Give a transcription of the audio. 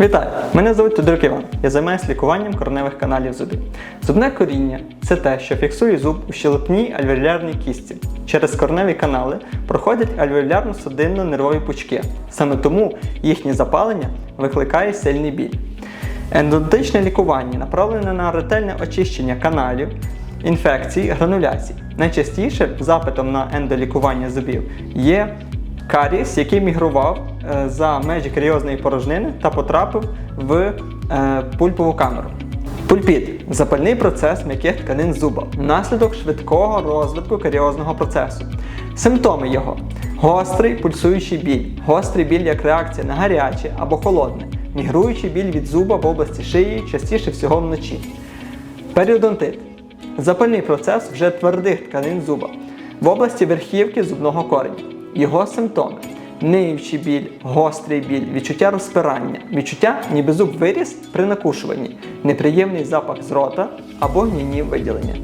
Вітаю! Мене звуть Тодорок Іван. Я займаюся лікуванням кореневих каналів зубів. Зубне коріння це те, що фіксує зуб у щелепній альвеолярній кістці. Через кореневі канали проходять альвеолярно-судинно-нервові пучки. Саме тому їхнє запалення викликає сильний біль. Ендодонтичне лікування направлене на ретельне очищення каналів, інфекцій, грануляцій. Найчастіше запитом на ендолікування зубів є карієс, який мігрував е, за межі каріозної порожнини та потрапив в е, пульпову камеру. Пульпіт запальний процес м'яких тканин зуба внаслідок швидкого розвитку каріозного процесу. Симптоми його гострий пульсуючий біль, гострий біль як реакція на гаряче або холодне, мігруючий біль від зуба в області шиї, частіше всього вночі. Періодонтит запальний процес вже твердих тканин зуба в області верхівки зубного кореня. Його симптоми ниючий біль, гострий біль, відчуття розпирання, відчуття, ніби зуб виріс при накушуванні, неприємний запах з рота або гніні виділення.